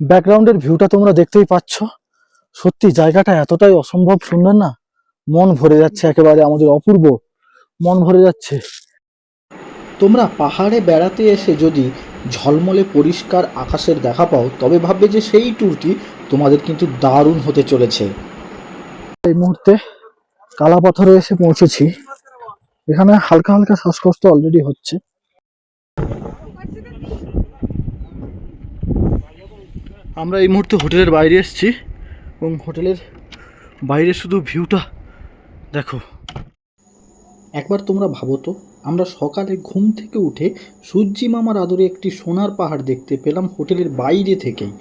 ব্যাকগ্রাউন্ডের ভিউটা তোমরা দেখতেই পাচ্ছ। সত্যি, জায়গাটা এতটাই অসম্ভব সুন্দর না? মন ভরে যাচ্ছে একেবারে, আমাদের অপূর্ব মন ভরে যাচ্ছে। তোমরা পাহাড়ে বেড়াতে এসে যদি ঝলমলে পরিষ্কার আকাশের দেখা পাও, তবে ভাববে যে সেই ট্যুরটি তোমাদের কিন্তু দারুণ হতে চলেছে। এই মুহূর্তে কালা পাথরে এসে পৌঁছেছি। এখানে হালকা হালকা শ্বাসকষ্ট অলরেডি হচ্ছে। আমরা এই মুহূর্তে হোটেলের বাইরে এসেছি এবং হোটেলের বাইরে শুধু ভিউটা দেখো। একবার তোমরা ভাবো তো, আমরা সকালে ঘুম থেকে উঠে সূর্যি মামার আদরে একটি সোনার পাহাড় দেখতে পেলাম হোটেলের বাইরে থেকেই।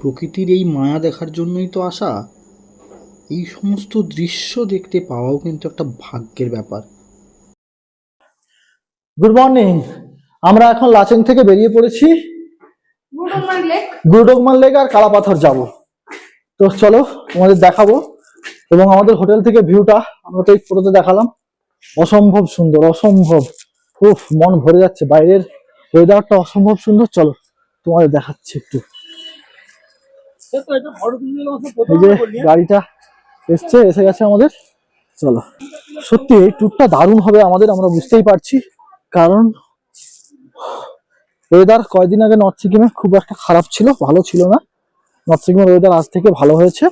প্রকৃতির এই মায়া দেখার জন্যই তো আসা। এই সমস্ত দৃশ্য দেখতে পাওয়াও কিন্তু একটা ভাগ্যের ব্যাপার। গুড মর্নিং আমরা এখন লাচেং থেকে বেরিয়ে পড়েছি। গুরুডোকমান লেক আর কালাপাথর যাব। তো চলো তোমাদের দেখাবো। এবং আমাদের হোটেল থেকে ভিউটা আমরা তো এই ফটোতে দেখালাম। অসম্ভব সুন্দর অসম্ভব। উফ মন ভরে যাচ্ছে। বাইরের ওয়েদারটা অসম্ভব সুন্দর। চলো তোমাদের দেখাচ্ছি একটু। এই যে গাড়িটা এসছে এসে গেছে আমাদের। চলো। সত্যি এই ট্যুরটা দারুণ হবে আমাদের আমরা বুঝতেই পারছি। কারণ ওয়েদার কয়েকদিন আগে নর্থ সিকিমে খুব একটা খারাপ ছিল, ভালো ছিল না। নর্থ সিকিমের ওয়েদার আজ থেকে ভালো হয়েছে।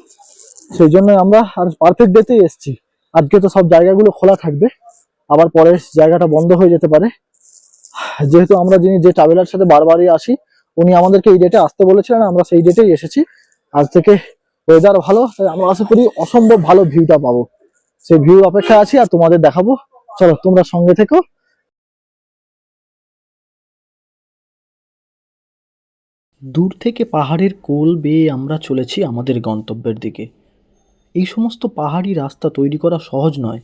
সেই জন্য আমরা আর পারফেক্ট ডেতেই এসেছি। আজকে তো সব জায়গাগুলো খোলা থাকবে। আবার পরে জায়গাটা বন্ধ হয়ে যেতে পারে। যেহেতু আমরা যিনি যে ট্রাভেলার সাথে বারবারই আসি, উনি আমাদেরকে এই ডেটে আসতে বলেছিলেন, আমরা সেই ডেটেই এসেছি। আজ থেকে ওয়েদার ভালো, তাই আমরা আশা করি অসম্ভব ভালো ভিউটা পাবো। সেই ভিউ অপেক্ষায় আছি আর তোমাদের দেখাবো। চলো, তোমরা সঙ্গে থেকো। দূর থেকে পাহাড়ের কোল বেয়ে আমরা চলেছি আমাদের গন্তব্যের দিকে। এই সমস্ত পাহাড়ি রাস্তা তৈরি করা সহজ নয়।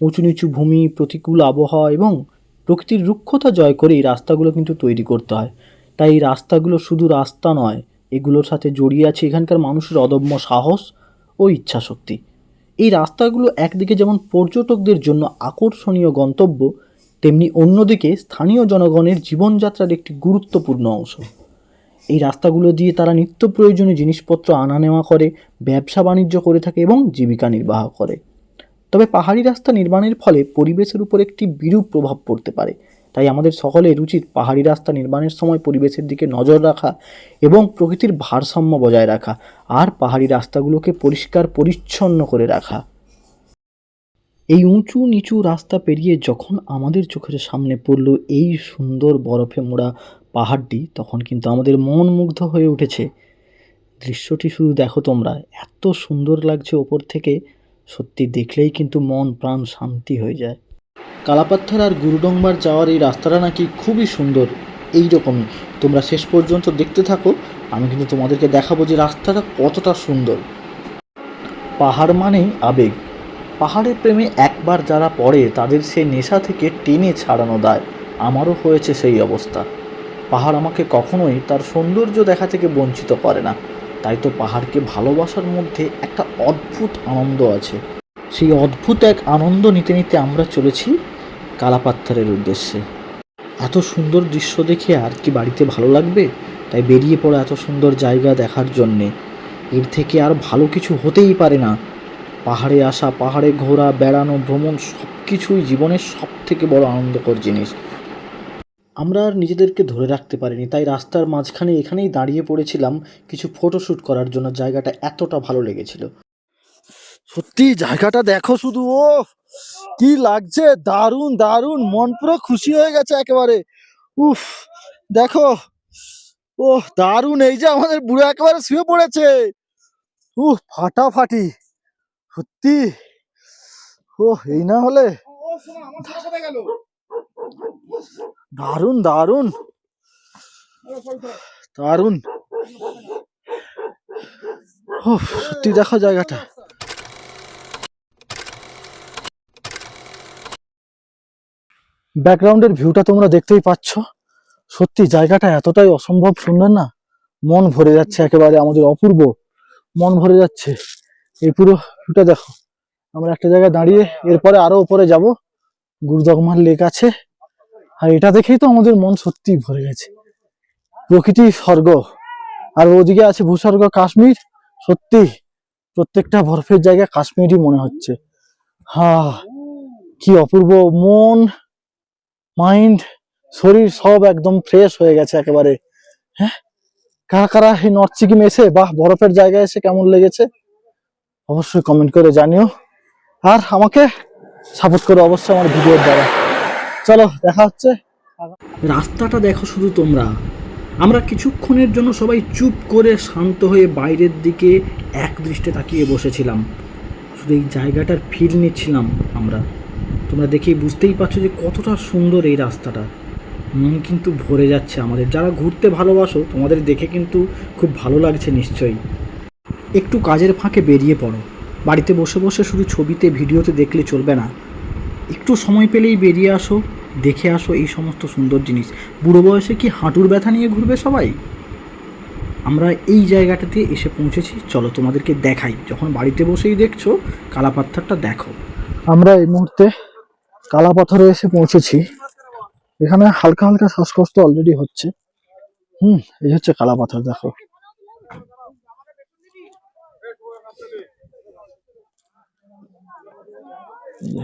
উঁচু নিচু ভূমি, প্রতিকূল আবহাওয়া এবং প্রকৃতির রুক্ষতা জয় করে এই রাস্তাগুলো কিন্তু তৈরি করতে হয়। তাই এই রাস্তাগুলো শুধু রাস্তা নয়, এগুলোর সাথে জড়িয়ে আছে এখানকার মানুষের অদম্য সাহস ও ইচ্ছাশক্তি। এই রাস্তাগুলো একদিকে যেমন পর্যটকদের জন্য আকর্ষণীয় গন্তব্য, তেমনি অন্যদিকে স্থানীয় জনগণের জীবনযাত্রার একটি গুরুত্বপূর্ণ অংশ। এই রাস্তাগুলো দিয়ে তারা নিত্য প্রয়োজনীয় জিনিসপত্র আনা নেওয়া করে, ব্যবসা বাণিজ্য করে থাকে এবং জীবিকা নির্বাহ করে। তবে পাহাড়ি রাস্তা নির্মাণের ফলে পরিবেশের উপর একটি বিরূপ প্রভাব পড়তে পারে। তাই আমাদের সকলের উচিত পাহাড়ি রাস্তা নির্মাণের সময় পরিবেশের দিকে নজর রাখা এবং প্রকৃতির ভারসাম্য বজায় রাখা আর পাহাড়ি রাস্তাগুলোকে পরিষ্কার, পরিচ্ছন্ন করে রাখা। এই উঁচু নিচু রাস্তা পেরিয়ে যখন আমাদের চোখের সামনে পড়ল এই সুন্দর বরফে মোড়া পাহাড়টি তখন কিন্তু আমাদের মন মুগ্ধ হয়ে উঠেছে। দৃশ্যটি শুধু দেখো তোমরা, এত সুন্দর লাগছে ওপর থেকে। সত্যি দেখলেই কিন্তু মন, প্রাণ শান্তি হয়ে যায়। কালাপাত্থার আর গুরুডংবার যাওয়ার এই রাস্তাটা নাকি খুবই সুন্দর। এই রকমই তোমরা শেষ পর্যন্ত দেখতে থাকো। আমি কিন্তু তোমাদেরকে দেখাবো যে রাস্তাটা কতটা সুন্দর। পাহাড় মানেই আবেগ। পাহাড়ের প্রেমে একবার যারা পড়ে, তাদের সেই নেশা থেকে টেনে ছাড়ানো দায়। আমারও হয়েছে সেই অবস্থা। পাহাড় আমাকে কখনোই তার সৌন্দর্য দেখা থেকে বঞ্চিত করে না। তাই তো পাহাড়কে ভালোবাসার মধ্যে একটা অদ্ভুত আনন্দ আছে। সেই অদ্ভুত এক আনন্দ নিতে নিতে আমরা চলেছি কালাপাত্থারের উদ্দেশ্যে। এত সুন্দর দৃশ্য দেখে আর কি বাড়িতে ভালো লাগবে? তাই বেরিয়ে পড়ো এত সুন্দর জায়গা দেখার জন্যে। এর থেকে আর ভালো কিছু হতেই পারে না। পাহাড়ে আসা, পাহাড়ে ঘোরা, বেড়ানো, ভ্রমণ সব কিছুই জীবনের সব থেকে বড় আনন্দকর জিনিস। আমরা আর নিজেদেরকে ধরে রাখতে পারিনি, তাই রাস্তার মাঝখানে এখানেই দাঁড়িয়ে পড়েছিলাম কিছু ফটোশ্যুট করার জন্য। জায়গাটা এতটা ভালো লেগেছিল। সত্যি, জায়গাটা দেখো শুধু, ও! কি লাগছে! দারুণ দারুণ! মন পুরো খুশি হয়ে গেছে একেবারে। উফ, দেখো, ও, দারুণ! এই যে আমাদের বুড়ো একেবারে শুয়ে পড়েছে। উফ ফাটাফাটি। সত্যি, ও, এই না হলে দারুণ দারুণ। উফ, সত্যি দেখো জায়গাটা। ব্যাকগ্রাউন্ডের ভিউটা তোমরা দেখতেই পাচ্ছ। সত্যি জায়গাটা এতটাই অসম্ভব সুন্দর না? মন ভরে যাচ্ছে একেবারে আমাদের অপূর্ব। মন ভরে যাচ্ছে। এই পুরো ভিউটা দেখো। আমরা একটা জায়গায় দাঁড়িয়ে এরপরে আরও উপরে যাব। গুরুদগমার লেক আছে। আর এটা দেখেই তো আমাদের মন সত্যি ভরে গেছে। প্রকৃতি স্বর্গ, আর ওদিকে আছে ভূস্বর্গ কাশ্মীর। সত্যি প্রত্যেকটা বরফের জায়গায় কাশ্মীরই মনে হচ্ছে। হা, কি অপূর্ব মন মাইন্ড শরীর সব একদম ফ্রেশ হয়ে গেছে একেবারে। হ্যাঁ? কারা কারা এই নর্থ সিকিম এসে, বাহ, বরফের জায়গায় এসে কেমন লেগেছে? অবশ্যই কমেন্ট করে জানিও। আর আমাকে সাপোর্ট করো অবশ্যই আমার ভিডিওর দ্বারা। চলো, দেখা হচ্ছে। রাস্তাটা দেখো শুধু তোমরা। আমরা কিছুক্ষণের জন্য সবাই চুপ করে শান্ত হয়ে বাইরের দিকে এক দৃষ্টে তাকিয়ে বসেছিলাম। শুধু এই জায়গাটার ফিল নিচ্ছিলাম আমরা। তোমরা দেখেই বুঝতেই পারছ যে কতটা সুন্দর এই রাস্তাটা। মন কিন্তু ভরে যাচ্ছে আমাদের। যারা ঘুরতে ভালোবাসো, তোমাদের দেখে কিন্তু খুব ভালো লাগছে নিশ্চয়ই। একটু কাজের ফাঁকে বেরিয়ে পড়ো। বাড়িতে বসে বসে শুধু ছবিতে, ভিডিওতে দেখলে চলবে না। একটু সময় পেলেই বেরিয়ে আসো, দেখে আসো এই সমস্ত সুন্দর জিনিস। বুড়ো বয়সে কি হাঁটুর ব্যথা নিয়ে ঘুরবে সবাই? আমরা এই জায়গাটাতে এসে পৌঁছেছি, চলো তোমাদেরকে দেখাই। যখন বাড়িতে বসেই দেখছ, কালাপাথরটা দেখো। আমরা এই মুহূর্তে কালাপাথরে এসে পৌঁছেছি। এখানে হালকা হালকা শ্বাসকষ্ট অলরেডি হচ্ছে। হুম, এই হচ্ছে কালা পাথর দেখো। যে।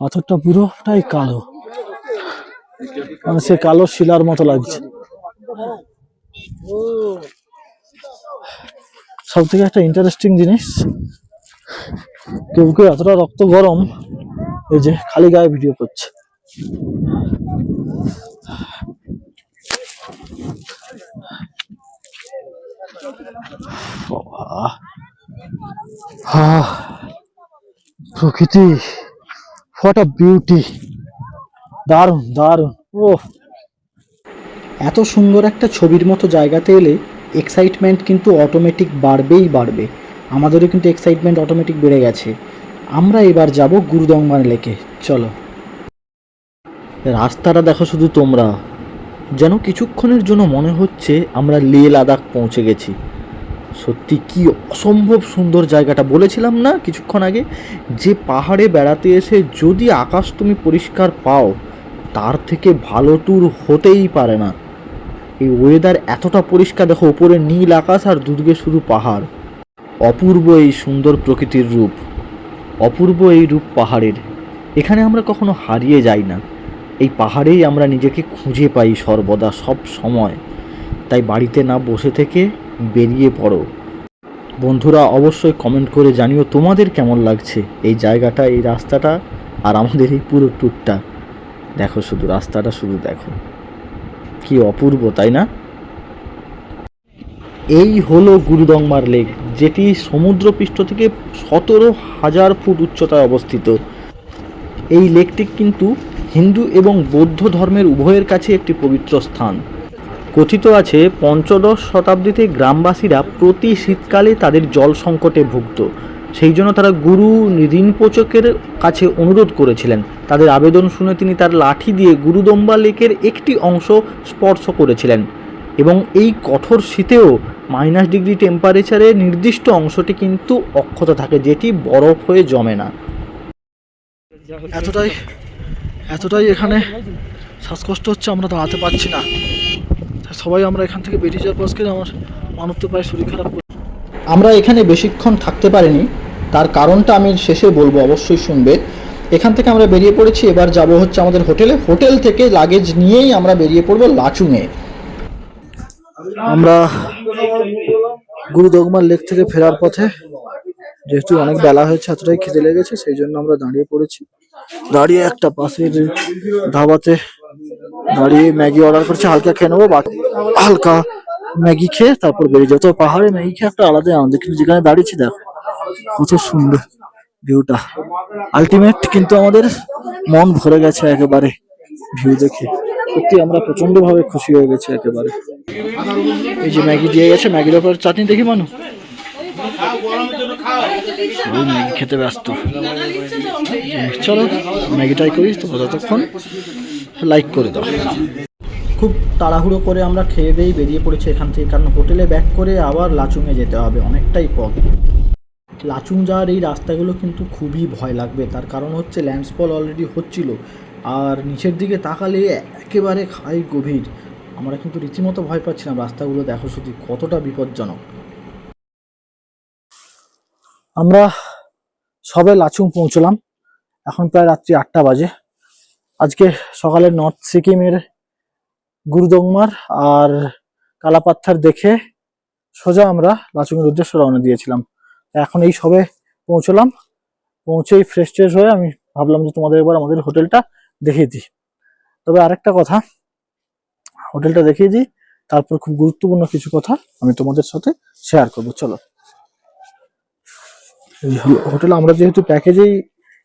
পাথরটা পুরোটাই কালো। মানে সে কালো শিলার মতো লাগছে। সব থেকে একটা ইন্টারেস্টিং জিনিস কেউ কেউ এতটা রক্ত গরম এই যে খালি গায়ে ভিডিও করছে। আহ, প্রকৃতি হোয়াট আ বিউটি দারুণ দারুণ ও এত সুন্দর একটা ছবির মতো জায়গাতে এলে এক্সাইটমেন্ট কিন্তু অটোমেটিক বাড়বেই বাড়বে। আমাদেরও কিন্তু এক্সাইটমেন্ট অটোমেটিক বেড়ে গেছে। আমরা এবার যাব গুরুদংমান লেকে, চলো। রাস্তাটা দেখো শুধু তোমরা। যেন কিছুক্ষণের জন্য মনে হচ্ছে আমরা লে লাদাখ পৌঁছে গেছি। সত্যি কি অসম্ভব সুন্দর জায়গাটা বলেছিলাম না কিছুক্ষণ আগে? যে পাহাড়ে বেড়াতে এসে যদি আকাশ তুমি পরিষ্কার পাও, তার থেকে ভালো ট্যুর হতেই পারে না। এই ওয়েদার এতটা পরিষ্কার, দেখো ওপরে নীল আকাশ আর দুর্গে শুধু পাহাড়। অপূর্ব এই সুন্দর প্রকৃতির রূপ। অপূর্ব এই রূপ পাহাড়ের। এখানে আমরা কখনো হারিয়ে যাই না। এই পাহাড়েই আমরা নিজেকে খুঁজে পাই সর্বদা সব সময়। তাই বাড়িতে না বসে থেকে বেরিয়ে পড়ো। বন্ধুরা, অবশ্যই কমেন্ট করে জানিও তোমাদের কেমন লাগছে এই জায়গাটা, এই রাস্তাটা আর আমাদের এই পুরো ট্যুরটা দেখো শুধু রাস্তাটা, শুধু দেখো। কি অপূর্ব, তাই না? এই হলো গুরুদংমার লেক, যেটি সমুদ্রপৃষ্ঠ থেকে সতেরো হাজার ফুট উচ্চতায় অবস্থিত। এই লেকটি কিন্তু হিন্দু এবং বৌদ্ধ ধর্মের উভয়ের কাছে একটি পবিত্র স্থান। কথিত আছে, পঞ্চদশ শতাব্দীতে গ্রামবাসীরা প্রতি শীতকালে তাদের জল সংকটে ভুগত। সেই জন্য তারা গুরু রিনপোচকের কাছে অনুরোধ করেছিলেন। তাদের আবেদন শুনে তিনি তার লাঠি দিয়ে গুরুদম্বা লেকের একটি অংশ স্পর্শ করেছিলেন এবং এই কঠোর শীতেও মাইনাস ডিগ্রি টেম্পারেচারে নির্দিষ্ট অংশটি কিন্তু অক্ষত থাকে, যেটি বরফ হয়ে জমে না। এতটাই এতটাই এখানে শ্বাসকষ্ট হচ্ছে, আমরা দাঁড়াতে পারছি না। সবাই আমরা এখান থেকে বেরিয়ে যাওয়ার পর আমার মানব তো প্রায় শরীর খারাপ করে- আমরা এখানে বেশিক্ষণ থাকতে পারিনি। তার কারণটা আমি শেষে বলব অবশ্যই শুনবে। এখান থেকে আমরা বেরিয়ে পড়েছি এবার যাব হচ্ছে আমাদের হোটেলে। হোটেল থেকে লাগেজ নিয়েই আমরা বেরিয়ে পড়ব লাচুংয়ে। আমরা গুরু দগমার লেক থেকে ফেরার পথে যেহেতু অনেক বেলা হয়েছে এতটাই খিদে লেগেছে সেই জন্য আমরা দাঁড়িয়ে পড়েছি। দাঁড়িয়ে একটা পাশের ধাবাতে দাঁড়িয়ে ম্যাগি অর্ডার করছি, হালকা খেয়ে নেব বাকি হালকা ম্যাগি খেয়ে তারপর বেরিয়ে যাব। তো পাহাড়ে ম্যাগি খেয়ে একটা আলাদাই আনন্দ, কিন্তু যেখানে দাঁড়িয়েছি দেখো কত সুন্দর ভিউটা আলটিমেট কিন্তু আমাদের মন ভরে গেছে একেবারে ভিউ দেখে। সত্যি আমরা প্রচণ্ড ভাবে খুশি হয়ে গেছি একেবারে। এই যে ম্যাগি দিয়ে গেছে, ম্যাগির ওপর চাটনি দেখি মানু। ম্যাগি খেতে ব্যস্ত। চলো ম্যাগি ট্রাই করি তো ততক্ষণ। লাইক করে দাও। খুব তাড়াহুড়ো করে আমরা খেয়ে দিয়েই বেরিয়ে পড়েছি এখান থেকে, কারণ হোটেলে ব্যাক করে আবার লাচুংয়ে যেতে হবে, অনেকটাই পথ। লাচুং যাওয়ার এই রাস্তাগুলো কিন্তু খুবই ভয় লাগবে, তার কারণ হচ্ছে ল্যান্ডস্পল অলরেডি হচ্ছিল। আর নিচের দিকে তাকালে একেবারে খাই গভীর। আমরা কিন্তু রীতিমতো ভয় পাচ্ছিলাম, রাস্তাগুলো দেখো শুধু কতটা বিপজ্জনক। আমরা সবে লাচুং পৌঁছলাম, এখন প্রায় রাত্রি আটটা বাজে। আজকে সকালে নর্থ সিকিমের গুরুদংমার আর কালাপাত্থার দেখে সোজা আমরা লাচুংয়ের উদ্দেশ্যে রওনা দিয়েছিলাম। এখন এই সবে পৌঁছলাম। পৌঁছেই ফ্রেশ ট্রেশ হয়ে আমি ভাবলাম যে তোমাদের এবার আমাদের হোটেলটা দেখিয়ে দিই। তবে আরেকটা কথা, হোটেলটা দেখিয়ে দিই, তারপর খুব গুরুত্বপূর্ণ কিছু কথা আমি তোমাদের সাথে শেয়ার করব। চলো। হোটেল। আমরা যেহেতু প্যাকেজেই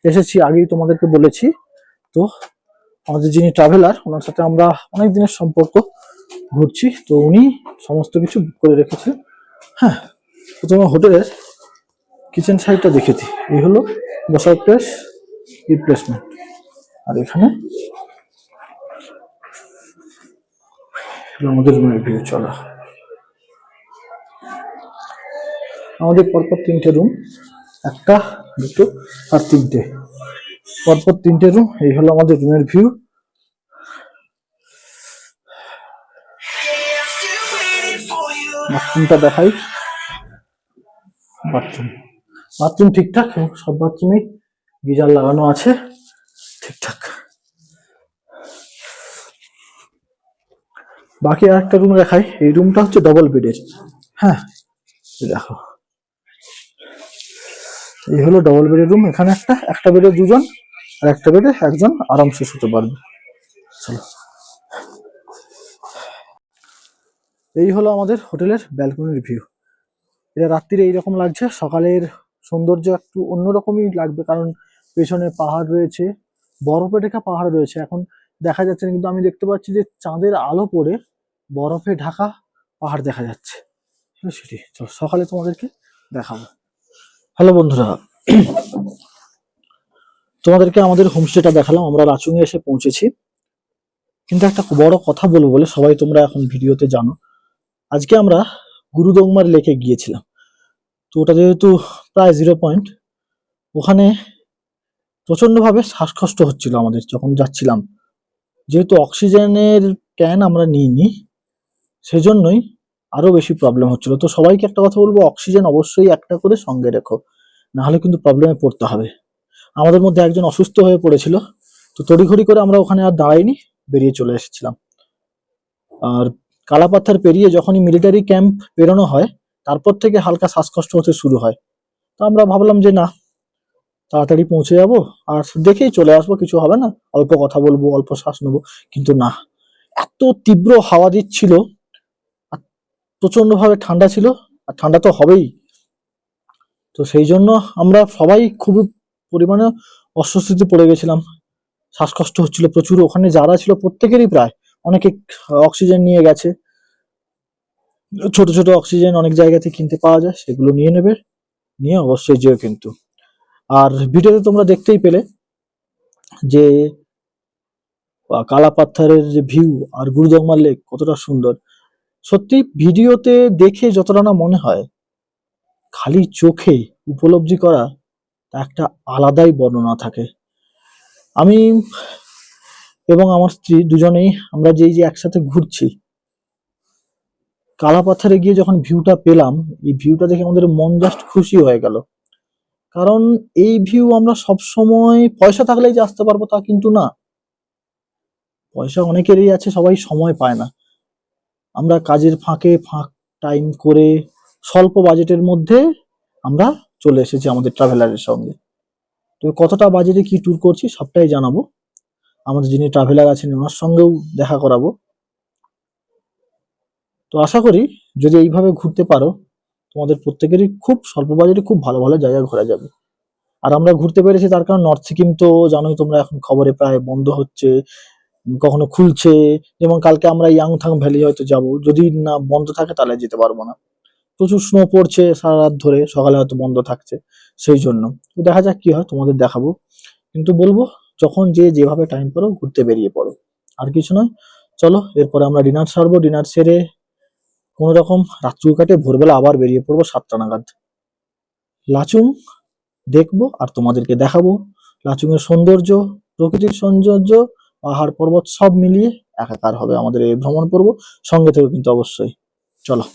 এসেছি, আগেই তোমাদেরকে বলেছি, তো আমাদের যিনি ট্রাভেলার ওনার সাথে আমরা অনেক দিনের সম্পর্ক ঘুরছি। তো উনি সমস্ত কিছু বুক করে রেখেছে হ্যাঁ প্রথমে হোটেলের কিচেন সাইডটা দেখেছি। এই হলো বসার প্লেস রিপ্লেসমেন্ট আর এখানে আমাদের রুমের ভিউ চলা। আমাদের পরপর তিনটে রুম একটা, দুটো আর তিনটে। পরপর তিনটে রুম এই হলো আমাদের রুমের ভিউ বাথরুমটা দেখাই। বাথরুম বাথরুম ঠিকঠাক সব বাথরুমেই গিজার লাগানো আছে। ঠিকঠাক। বাকি আর একটা রুম দেখাই। এই রুমটা হচ্ছে ডবল বেডের হ্যাঁ দেখো। এই হলো ডবল বেডের রুম এখানে একটা একটা বেডে দুজন আর একটা বেডে একজন আরামসে শুতে পারবে। চলো। এই হলো আমাদের হোটেলের ব্যালকনির ভিউ এটা রাত্রিরে এইরকম লাগছে সকালের সৌন্দর্য একটু অন্যরকমই লাগবে কারণ পেছনে পাহাড় রয়েছে বরফে ঢাকা পাহাড় রয়েছে। এখন দেখা যাচ্ছে না কিন্তু আমি দেখতে পাচ্ছি যে চাঁদের আলো পড়ে বরফে ঢাকা পাহাড় দেখা যাচ্ছে। হ্যাঁ, সেটি চলো সকালে তোমাদেরকে দেখাবো। হ্যালো বন্ধুরা, তোমাদেরকে আমাদের হোমস্টেটা দেখালাম, আমরা রাচুংয়ে এসে পৌঁছেছি। কিন্তু একটা বড় কথা বলব বলে সবাই তোমরা এখন ভিডিওতে জানো। আজকে আমরা গুরুদংমার লেকে গিয়েছিলাম। তো ওটা যেহেতু প্রায় জিরো পয়েন্ট ওখানে প্রচণ্ডভাবে শ্বাসকষ্ট হচ্ছিল আমাদের যখন যাচ্ছিলাম। যেহেতু অক্সিজেনের ক্যান আমরা নিইনি, সেজন্যই আরও বেশি প্রবলেম হচ্ছিল। তো সবাইকে একটা কথা বলব অক্সিজেন অবশ্যই একটা করে সঙ্গে রেখো, নাহলে কিন্তু প্রবলেমে পড়তে হবে। আমাদের মধ্যে একজন অসুস্থ হয়ে পড়েছিল, তো তড়িঘড়ি করে আমরা ওখানে আর দাঁড়াইনি, বেরিয়ে চলে এসেছিলাম। আর কালাপাথার পেরিয়ে যখনই মিলিটারি ক্যাম্প পেরোনো হয়, তারপর থেকে হালকা শ্বাসকষ্ট হতে শুরু হয়। তো আমরা ভাবলাম যে না, তাড়াতাড়ি পৌঁছে যাব, আর দেখেই চলে আসব, কিছু হবে না, অল্প কথা বলব, অল্প শ্বাস নেব। কিন্তু না, এত তীব্র হাওয়া দিচ্ছিল প্রচণ্ড ভাবে ঠান্ডা ছিল, আর ঠান্ডা তো হবেই। তো সেই জন্য আমরা সবাই খুবই পরিমাণে অস্বস্তিতে পড়ে গেছিলাম। শ্বাসকষ্ট হচ্ছিল প্রচুর, ওখানে যারা ছিল প্রত্যেকেরই প্রায়। অনেকে অক্সিজেন নিয়ে গেছে। ছোট ছোট অক্সিজেন অনেক জায়গাতে কিনতে পাওয়া যায়, সেগুলো নিয়ে নেবে, নিয়ে অবশ্যই যেও কিন্তু। আর ভিডিওতে তোমরা দেখতেই পেলে যে কালা পাথরের যে ভিউ আর গুরুদংমার লেক কতটা সুন্দর। সত্যি ভিডিওতে দেখে যতটা না মনে হয়, খালি চোখে উপলব্ধি করা একটা আলাদাই বর্ণনা থাকে। আমি এবং আমার স্ত্রী দুজনেই আমরা যেই যে একসাথে ঘুরছি, কালাপাথারে গিয়ে যখন ভিউটা পেলাম, এই ভিউটা দেখে আমাদের মন জাস্ট খুশি হয়ে গেল। কারণ এই ভিউ আমরা সব সময় পয়সা থাকলেই যে আসতে পারব তা কিন্তু না। পয়সা অনেকেরই আছে, সবাই সময় পায় না। আমরা কাজের ফাঁকে ফাঁক টাইম করে স্বল্প বাজেটের মধ্যে আমরা চলে এসেছি আমাদের ট্রাভেলারের সঙ্গে। তো কতটা বাজেটে কি ট্যুর করছি সবটাই জানাব। আমাদের যিনি ট্রাভেলার আছেন, ওনার সঙ্গেও দেখা করাবো। তো আশা করি যদি এইভাবে ঘুরতে পারো, তোমাদের প্রত্যেকেরই খুব স্বল্প বাজেটে খুব ভালো ভালো জায়গা ঘোরা যাবে। আর আমরা ঘুরতে পেরেছি তার কারণ নর্থ সিকিম তো জানোই তোমরা এখন খবরে প্রায় বন্ধ হচ্ছে। কখনো খুলছে, যেমন কালকে আমরা ইয়াংথাং ভ্যালি হয়তো যাব। যদি না বন্ধ থাকে তাহলে যেতে পারব না। প্রচুর স্নো পড়ছে সারা রাত ধরে, সকালে হয়তো বন্ধ থাকছে সেই জন্য। দেখা যাক কি হয়, তোমাদের দেখাবো। কিন্তু বলব, যখন যে যেভাবে টাইম পারো, ঘুরতে বেরিয়ে পড়ো। আর কিছু নয়। চলো, এরপরে আমরা ডিনার সারবো। ডিনার সেরে কোনো রকম রাত্রু কাটে ভোরবেলা আবার বেরিয়ে পড়ব সাতটা নাগাদ। লাচুং দেখব আর তোমাদেরকে দেখাবো। লাচুং এর সৌন্দর্য, প্রকৃতির সৌন্দর্য পাহাড় পর্বত সব মিলিয়ে একাকার হবে আমাদের এই ভ্রমণ পর্ব। সঙ্গে থেকে কিন্তু অবশ্যই। চলো